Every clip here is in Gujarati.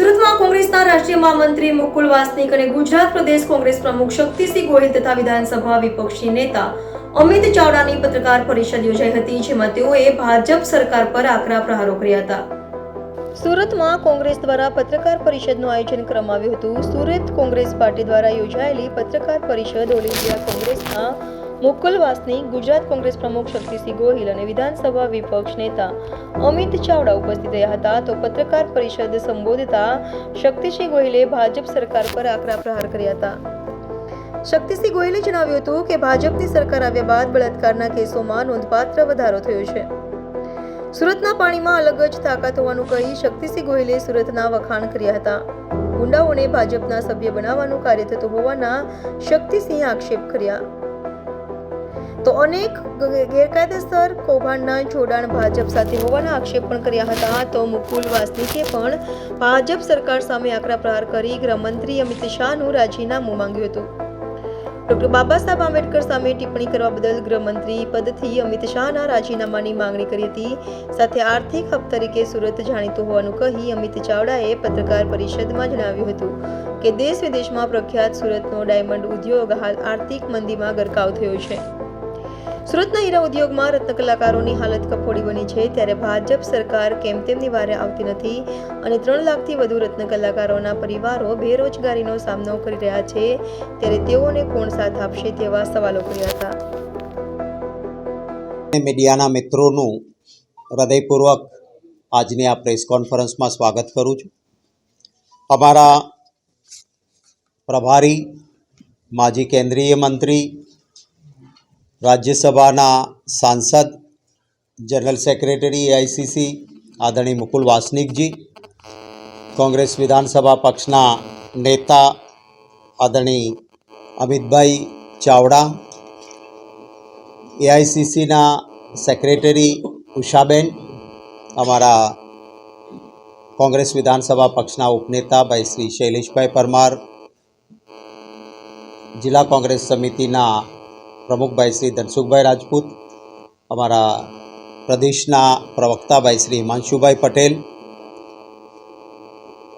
સુરતમાં કોંગ્રેસના રાષ્ટ્રીય મહામંત્રી મુકુલ વાસનિક અને ગુજરાત પ્રદેશ કોંગ્રેસ પ્રમુખ શક્તિસિંહ ગોહિલ તથા વિધાનસભા વિપક્ષી નેતા અમિત ચાવડાની પત્રકાર પરિષદ યોજાઈ હતી, જેમાં તેઓએ ભાજપ સરકાર પર આકરા પ્રહારો કર્યા હતા. સુરતમાં કોંગ્રેસ દ્વારા પત્રકાર પરિષદનું આયોજન કરવામાં આવ્યું હતું. સુરત કોંગ્રેસ પાર્ટી દ્વારા યોજાયેલી પત્રકાર પરિષદ ઓલ ઇન્ડિયા કોંગ્રેસના મુકુલ વાસની ગુજરાત કોંગ્રેસ પ્રમુખ શક્તિસિંહ ગોહિલ અને વિધાનસભા વિપક્ષ નેતા અમિત ચાવડા ઉપસ્થિત રહ્યા હતા. તો પત્રકાર પરિષદ સંબોધતા શક્તિસિંહ ગોહિલે ભાજપ સરકાર પર આકરા પ્રહાર કર્યા હતા. શક્તિસિંહ ગોહિલે જણાવ્યું હતું કે ભાજપની સરકાર આવ્યા બાદ બળાત્કારના કેસોમાં નોંધપાત્ર વધારો થયો છે. સુરતના પાણીમાં અલગ જ તાકાત હોવાનું કહી શક્તિસિંહ ગોહિલે સુરતના વખાણ કર્યા હતા. ગુંડાઓને ભાજપના સભ્ય બનાવવાનું કાર્ય થતું હોવાના શક્તિસિંહે આક્ષેપ કર્યા. તો અનેક ગેરકાયદેસર કૌભાંડના જોડાણ ભાજપ સાથે હોવાના આક્ષેપ પણ કર્યા હતા. તો મુકુલ વાસનિકે પણ ભાજપ સરકાર સામે આકરા પ્રહાર કરી ગૃહમંત્રી અમિત શાહનું રાજીનામું માંગ્યું હતું. ડોક્ટર બાબા સાહેબ આંબેડકર સામે ટિપ્પણી કરવા બદલ ગૃહમંત્રી પદથી અમિત શાહના રાજીનામાની માંગણી કરી હતી. સાથે આર્થિક હબ તરીકે સુરત જાણીતું હોવાનું કહી અમિત ચાવડાએ પત્રકાર પરિષદમાં જણાવ્યું હતું કે દેશ વિદેશમાં પ્રખ્યાત સુરતનો ડાયમંડ ઉદ્યોગ હાલ આર્થિક મંદીમાં ગરકાવ થયો છે. સુરતના હીરા ઉદ્યોગમાં રત્ન કલાકારોની હાલત કફોડી બની છે ત્યારે ભાજપ સરકાર કેમ તેમની વારે આવતી નથી અને ત્રણ લાખથી વધુ રત્ન કલાકારોના પરિવારો બેરોજગારીનો સામનો કરી રહ્યા છે ત્યારે તેઓને કોણ સાથ આપશે તેવા સવાલો કર્યા હતા. મીડિયાના મિત્રોનું હૃદયપૂર્વક આજની આ પ્રેસ કોન્ફરન્સમાં સ્વાગત કરું છું. અમારા પ્રભારી, માજી કેન્દ્રીય મંત્રી રાજ્યસભાના સાંસદ જનરલ સેક્રેટરી એઆઈસીસી આદરણીય મુકુલ વાસનિકજી કોંગ્રેસ વિધાનસભા પક્ષના નેતા આદરણીય અમિતભાઈ ચાવડા એઆઈસીસીના સેક્રેટરી ઉષાબેન અમારા કોંગ્રેસ વિધાનસભા પક્ષના ઉપનેતા ભાઈ શ્રી શૈલેષભાઈ પરમાર જિલ્લા કોંગ્રેસ સમિતિના પ્રમુખભાઈ શ્રી ધનસુખભાઈ રાજપૂત, અમારા પ્રદેશના પ્રવક્તાભાઈ શ્રી હિમાંશુભાઈ પટેલ,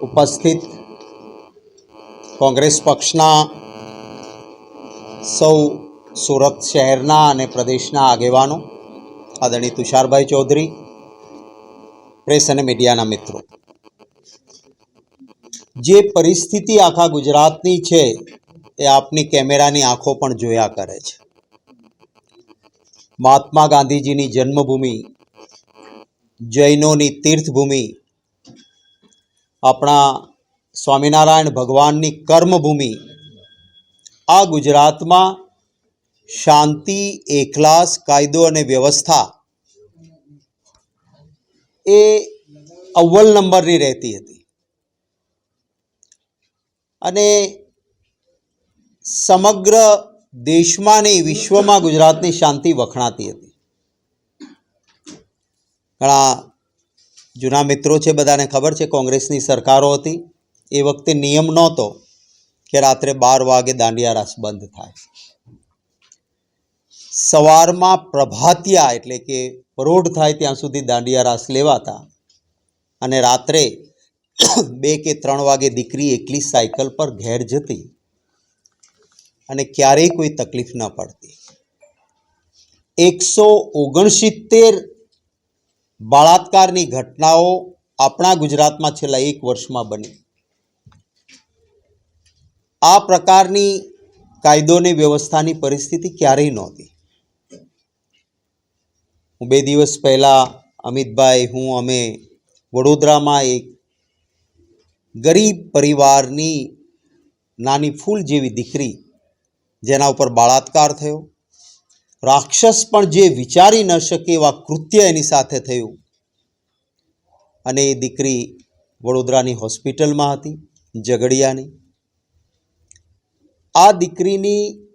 ઉપસ્થિત કોંગ્રેસ પક્ષના સૌ સુરત શહેરના અને પ્રદેશના આગેવાનો, આદરણીય તુષારભાઈ ચૌધરી, પ્રેસ અને મીડિયાના મિત્રો. જે પરિસ્થિતિ આખા ગુજરાતની છે, એ આપની કેમેરાની આંખો પણ જોયા કરે છે. મહાત્મા ગાંધીજીની જન્મભૂમિ, જૈનોની તીર્થભૂમિ, આપણા સ્વામિનારાયણ ભગવાનની કર્મભૂમિ, આ ગુજરાતમાં શાંતિ, એકલાસ, કાયદો અને વ્યવસ્થા એ અવ્વલ નંબરની રહેતી હતી. અને સમગ્ર દેશમાં નહીં, વિશ્વમાં ગુજરાતની શાંતિ વખણાતી હતી. ઘણા જૂના મિત્રો છે બધાને ખબર છે, કોંગ્રેસની સરકારો હતી. એ વખતે નિયમ નહોતો કે રાત્રે બાર વાગે દાંડિયા રાસ બંધ થાય. સવારમાં પ્રભાતિયા એટલે કે પરોઢ થાય ત્યાં સુધી દાંડિયા રાસ લેવાતા અને રાત્રે બે કે ત્રણ વાગે દીકરી એકલી સાયકલ પર ઘેર જતી. અને ક્યારેય કોઈ તકલીફ ન પડતી. એકસો ઓગણસિત્તેર બળાત્કારની ઘટનાઓ આપણા ગુજરાતમાં છેલ્લા એક વર્ષમાં બની. આ પ્રકારની કાયદોની વ્યવસ્થાની પરિસ્થિતિ ક્યારેય નહોતી. હું બે દિવસ પહેલાં અમિતભાઈ, હું, અમે વડોદરામાં એક ગરીબ પરિવારની નાની ફૂલ જેવી દીકરી જેના ઉપર બળાત્કાર થયો. રાક્ષસ પણ જે વિચારી ન શકે એવા કૃત્ય એની સાથે થયું. અને એ દીકરી વડોદરાની હોસ્પિટલમાં હતી, ઝઘડિયાની. આ દીકરીની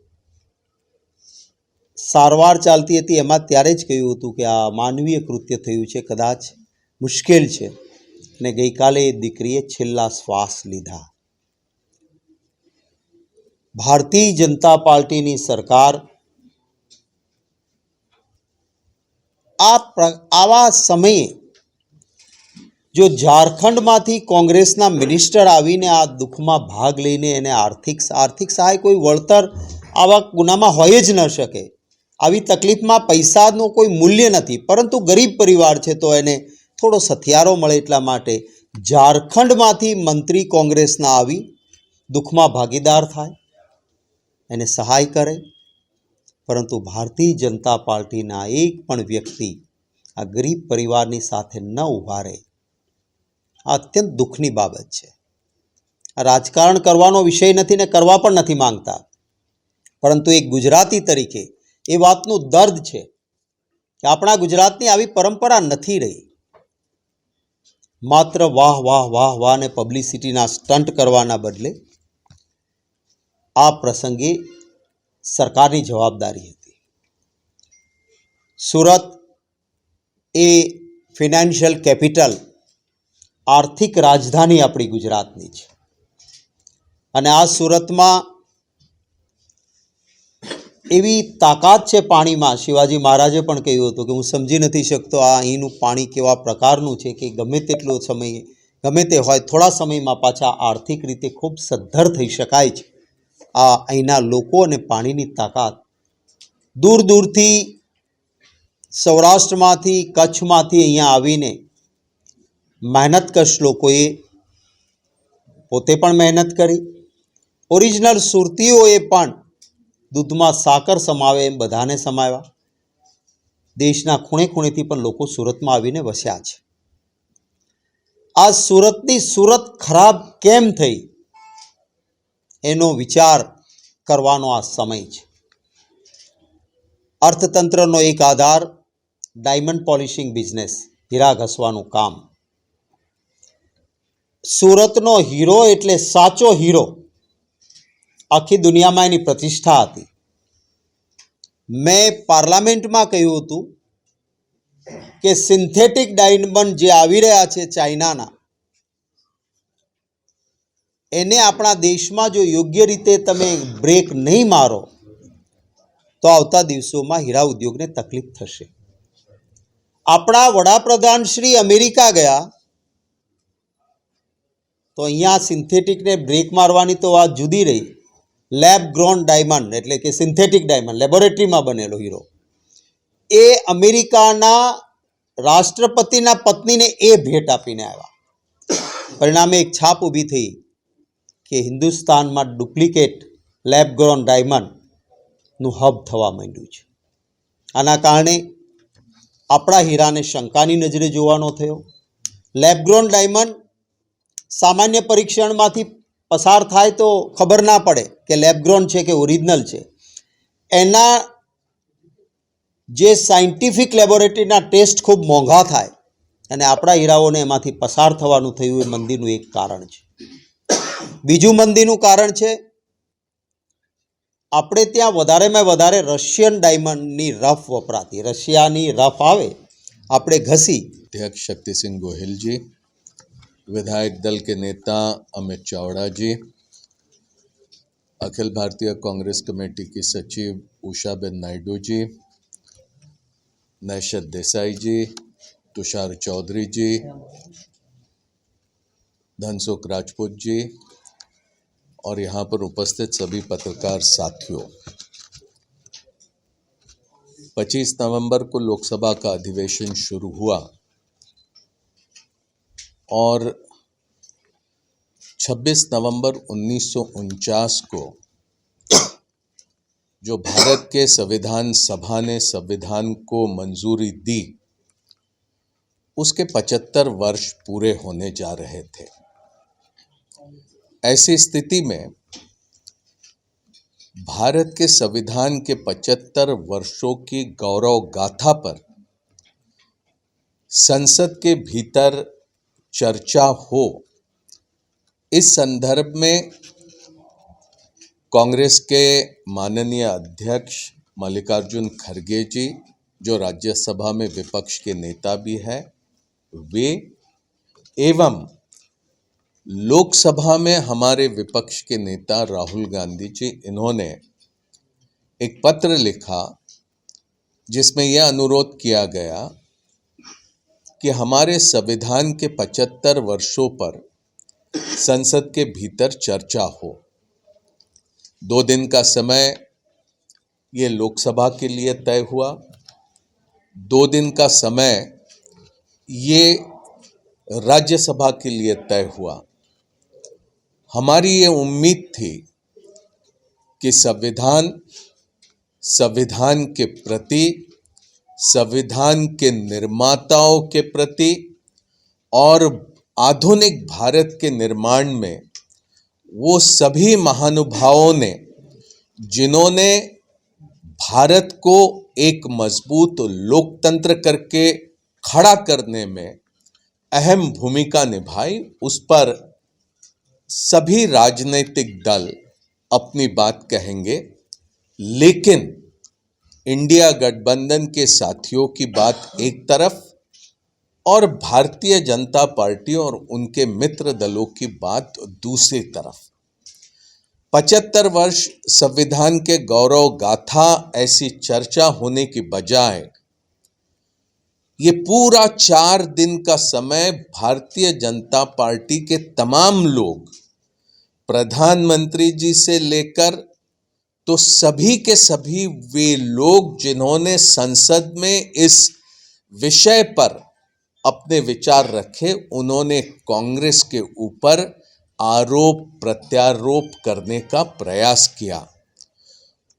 સારવાર ચાલતી હતી, એમાં ત્યારે જ કહ્યું હતું કે આ માનવીય કૃત્ય થયું છે, કદાચ મુશ્કેલ છે. અને ગઈકાલે એ દીકરીએ છેલ્લા શ્વાસ લીધા. ભારતીય જનતા પાર્ટીની સરકાર આ પ્ર, આવા સમયે જો ઝારખંડમાંથી કોંગ્રેસના મિનિસ્ટર આવીને આ દુઃખમાં ભાગ લઈને એને આર્થિક આર્થિક સહાય કોઈ વળતર આવા ગુનામાં હોય જ ન શકે. આવી તકલીફમાં પૈસાનું કોઈ મૂલ્ય નથી. પરંતુ ગરીબ પરિવાર છે તો એને થોડો સથિયારો મળે એટલા માટે ઝારખંડમાંથી મંત્રી કોંગ્રેસના આવી દુઃખમાં ભાગીદાર થાય. એને સહાય કરે. પરંતુ ભારતીય જનતા પાર્ટીના એક પણ વ્યક્તિ આ ગરીબ પરિવારની સાથે ન ઊભા રહે. આ અત્યંત દુઃખની બાબત છે. આ રાજકારણ કરવાનો વિષય નથી ને કરવા પણ નથી માંગતા. પરંતુ એક ગુજરાતી તરીકે એ વાતનું દર્દ છે કે આપણા ગુજરાતની આવી પરંપરા નથી રહી. માત્ર વાહ વાહ વાહ વાહ ને પબ્લિસિટીના સ્ટન્ટ કરવાના બદલે આ પ્રસંગે સરકારની જવાબદારી હતી. સુરત એ ફિનાન્શિયલ કેપિટલ આર્થિક રાજધાની આપણી ગુજરાતની છે. અને આ સુરતમાં એવી તાકાત છે પાણીમાં, શિવાજી મહારાજે પણ કહ્યું હતું કે હું સમજી નથી શકતો આ અહીંનું પાણી કેવા પ્રકારનું છે કે ગમે તેટલો સમય, ગમે તે હોય, થોડા સમયમાં પાછા આર્થિક રીતે ખૂબ સદ્ધર થઈ શકાય છે. આ અહીંના લોકો અને પાણીની તાકાત. દૂર દૂરથી સૌરાષ્ટ્રમાંથી, કચ્છમાંથી અહીંયા આવીને મહેનતકશ લોકોએ પોતે પણ મહેનત કરી. ઓરિજિનલ સુરતીઓએ પણ દૂધમાં સાકર સમાવે એમ બધાને સમાવ્યા. દેશના ખૂણે ખૂણેથી પણ લોકો સુરતમાં આવીને વસ્યા છે. આ સુરતની સુરત ખરાબ કેમ થઈ? એનો વિચાર કરવાનો આ સમય છે. અર્થતંત્રનો એક આધાર ડાયમંડ પોલિશિંગ બિઝનેસ, હીરા ઘસવાનું કામ. સુરતનો હીરો એટલે સાચો હીરો આખી દુનિયામાં એની પ્રતિષ્ઠા હતી. મેં પાર્લામેન્ટમાં કહ્યું હતું કે સિન્થેટિક ડાયમંડ જે આવી રહ્યા છે ચાઇનાના એને આપણા દેશમાં જો યોગ્ય રીતે તમે બ્રેક નહીં મારો, તો આવતા દિવસોમાં હીરા ઉદ્યોગને તકલીફ થશે. આપણા વડાપ્રધાન શ્રી અમેરિકા ગયા, તો અહીંયા સિન્થેટિકને બ્રેક મારવાની તો વાત જુદી રહી. લેબ ગ્રોન ડાયમંડ એટલે કે સિન્થેટિક ડાયમંડ, લેબોરેટરીમાં બનેલો હીરો. એ અમેરિકાના રાષ્ટ્રપતિના પત્નીને એ ભેટ આપીને આવ્યા. પરિણામે એક છાપ ઊભી થઈ. કે હિન્દુસ્તાનમાં ડુપ્લિકેટ લેબ ગ્રોન ડાયમંડનું હબ થવા માંડ્યું છે. આના કારણે આપણા હીરાને શંકાની નજરે જોવાનો થયો. લેબગ્રોન ડાયમંડ સામાન્ય પરીક્ષણમાંથી પસાર થાય તો ખબર ના પડે કે લેબગ્રોન છે કે ઓરિજિનલ છે. એના જે સાયન્ટિફિક લેબોરેટરીના ટેસ્ટ ખૂબ મોંઘા થાય અને આપણા હીરાઓને એમાંથી પસાર થવાનું થયું એ મંદીનું એક કારણ છે. બીજું મંદીનું કારણ છે આપણે ત્યાં વધારેમાં વધારે રશિયન ડાયમંડની રફ વપરાતી રશિયાની રફ આવે આપણે ઘસી अध्यक्ष शक्ति सिंह गोहिल जी विधायक दल के नेता अमित चावड़ा जी अखिल भारतीय कांग्रेस कमेटी की सचिव उषाबेन नायडू जी नैशद देसाई जी तुषार चौधरी जी धनसुख राजपूत जी और यहाँ पर उपस्थित सभी पत्रकार साथियों 25 नवंबर को लोकसभा का अधिवेशन शुरू हुआ और 26 नवंबर उन्नीस सौ उनचास को जो भारत के संविधान सभा ने संविधान को मंजूरी दी, उसके 75 वर्ष पूरे होने जा रहे थे। ऐसी स्थिति में भारत के संविधान के 75 वर्षों की गौरव गाथा पर संसद के भीतर चर्चा हो, इस संदर्भ में कांग्रेस के माननीय अध्यक्ष मल्लिकार्जुन खड़गे जी, जो राज्यसभा में विपक्ष के नेता भी है, वे एवं लोकसभा में हमारे विपक्ष के नेता राहुल गांधी जी, इन्होंने एक पत्र लिखा जिसमें यह अनुरोध किया गया कि हमारे संविधान के 75 वर्षों पर संसद के भीतर चर्चा हो। दो दिन का समय ये लोकसभा के लिए तय हुआ। दो दिन का समय ये राज्यसभा के लिए तय हुआ। हमारी ये उम्मीद थी कि संविधान संविधान के प्रति, संविधान के निर्माताओं के प्रति और आधुनिक भारत के निर्माण में वो सभी महानुभावों ने, जिन्होंने भारत को एक मज़बूत लोकतंत्र करके खड़ा करने में अहम भूमिका निभाई, उस पर सभी राजनीतिक दल अपनी बात कहेंगे, लेकिन इंडिया गठबंधन के साथियों की बात एक तरफ़ और भारतीय जनता पार्टी और उनके मित्र दलों की बात दूसरी तरफ़। पचहत्तर वर्ष संविधान के गौरव गाथा ऐसी चर्चा होने की बजाय ये पूरा चार दिन का समय भारतीय जनता पार्टी के तमाम लोग, प्रधानमंत्री जी से लेकर तो सभी के सभी वे लोग जिन्होंने संसद में इस विषय पर अपने विचार रखे, उन्होंने कांग्रेस के ऊपर आरोप प्रत्यारोप करने का प्रयास किया।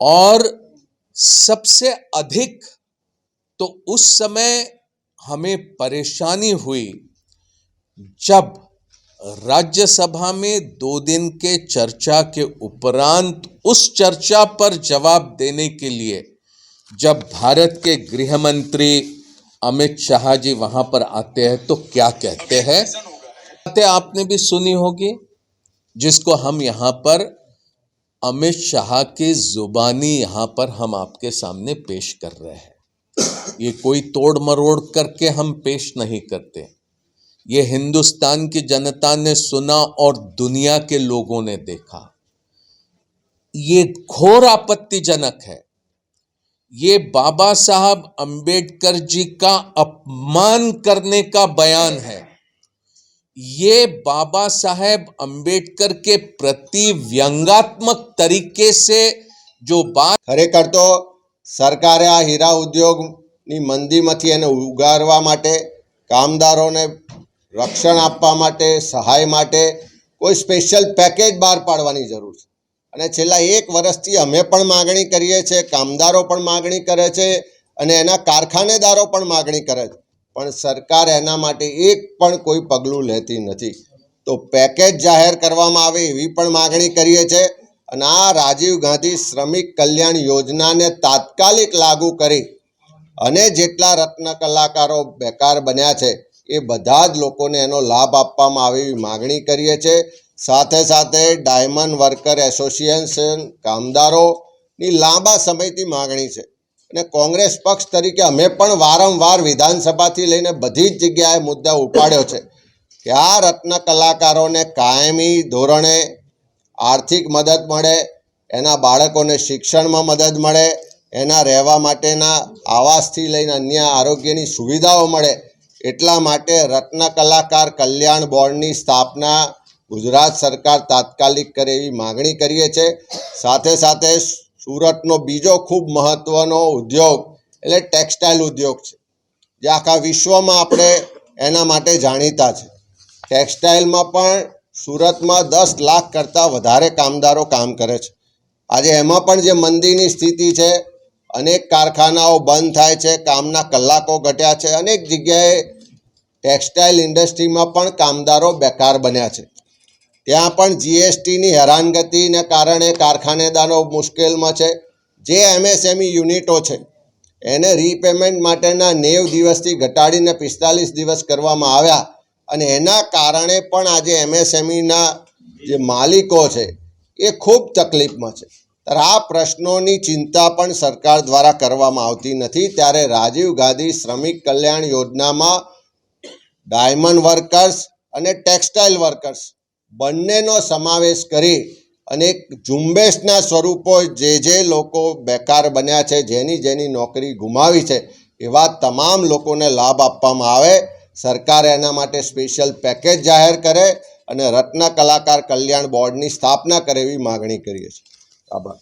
और सबसे अधिक तो उस समय हमें परेशानी हुई। जब राज्यसभा में दो दिन के चर्चा के उपरांत उस चर्चा पर जवाब देने के लिए जब भारत के गृह मंत्री अमित शाह जी वहाँ पर आते हैं तो क्या कहते हैं? बातें आपने भी सुनी होगी, जिसको हम यहाँ पर अमित शाह की जुबानी यहाँ पर हम आपके सामने पेश कर रहे हैं। ये कोई तोड़ मरोड़ करके हम पेश नहीं करते। ये हिंदुस्तान की जनता ने सुना और दुनिया के लोगों ने देखा। ये घोर आपत्तिजनक है। ये बाबा साहब अंबेडकर जी का अपमान करने का बयान है। ये बाबा साहेब अंबेडकर के प्रति व्यंगात्मक तरीके से जो बात खरे करतो सरकार हीरा उद्योग ઉદ્યોગની મંદીમાંથી એને ઉગારવા માટે, કામદારોને રક્ષણ આપવા માટે, સહાય માટે કોઈ સ્પેશિયલ પેકેજ બહાર પાડવાની જરૂર છે. અને છેલ્લા એક વર્ષથી અમે પણ માગણી કરીએ છીએ, કામદારો પણ માગણી કરે છે અને એના કારખાનેદારો પણ માગણી કરે છે. પણ સરકાર એના માટે એક પણ કોઈ પગલું લેતી નથી. તો પેકેજ જાહેર કરવામાં આવે એવી પણ માગણી કરીએ છીએ અને આ રાજીવ ગાંધી શ્રમિક કલ્યાણ યોજનાને તાત્કાલિક લાગુ કરી અને જેટલા રત્ન કલાકારો બેકાર બન્યા છે, એ બધા જ લોકોને એનો લાભ આપવામાં આવે માગણી કરીએ છીએ સાથે સાથે ડાયમંડ વર્કર એસોસિએશન કામદારોની લાંબા સમયથી માગણી છે. અને કોંગ્રેસ પક્ષ તરીકે અમે પણ વારંવાર વિધાનસભાથી લઈને બધી જ જગ્યાએ મુદ્દા ઉપાડ્યો છે કે આ રત્ન કલાકારોને કાયમી ધોરણે આર્થિક મદદ મળે, એના બાળકોને શિક્ષણમાં મદદ મળે એના રહેવા માટેના આવાસથી લઈને અન્ય આરોગ્યની સુવિધાઓ મળે એટલા માટે રત્ન કલાકાર કલ્યાણ બોર્ડની સ્થાપના ગુજરાત સરકાર તાત્કાલિક કરે એવી માગણી કરીએ છીએ સાથે સાથે સુરતનો બીજો ખૂબ મહત્ત્વનો ઉદ્યોગ એટલે ટેક્સટાઇલ ઉદ્યોગ છે. જે આખા વિશ્વમાં આપણે એના માટે જાણીતા છે. ટેક્સટાઇલમાં પણ સુરતમાં દસ લાખ કરતાં વધારે કામદારો કામ કરે છે. આજે એમાં પણ જે મંદીની સ્થિતિ છે અનેક કારખાનાઓ બંધ થાય છે, કામના કલાકો ઘટ્યા છે, અનેક જગ્યાએ ટેક્સટાઇલ ઇન્ડસ્ટ્રીમાં પણ કામદારો બેકાર બન્યા છે. ત્યાં પણ જીએસટીની હેરાનગતિને કારણે કારખાનેદારો મુશ્કેલમાં છે. જે એમએસએમઈ યુનિટો છે, એને રીપેમેન્ટ માટેના નેવ દિવસથી ઘટાડીને પિસ્તાલીસ દિવસ કરવામાં આવ્યા અને એના કારણે પણ આજે એમએસએમઈના જે માલિકો છે, એ ખૂબ તકલીફમાં છે. આ પ્રશ્નોની ચિંતા પણ સરકાર દ્વારા કરવામાં આવતી નથી. ત્યારે રાજીવ ગાંધી શ્રમિક કલ્યાણ યોજનામાં ડાયમંડ વર્કર્સ અને ટેક્સટાઇલ વર્કર્સ બંનેનો સમાવેશ કરી અને ઝુંબેશના સ્વરૂપો જે જે લોકો બેકાર બન્યા છે, જેની જેની નોકરી ગુમાવી છે, એવા તમામ લોકોને લાભ આપવામાં આવે. સરકાર એના માટે સ્પેશિયલ પેકેજ જાહેર કરે અને રત્ન કલાકાર કલ્યાણ બોર્ડની સ્થાપના કરે એવી માગણી કરીએ છીએ. આભાર.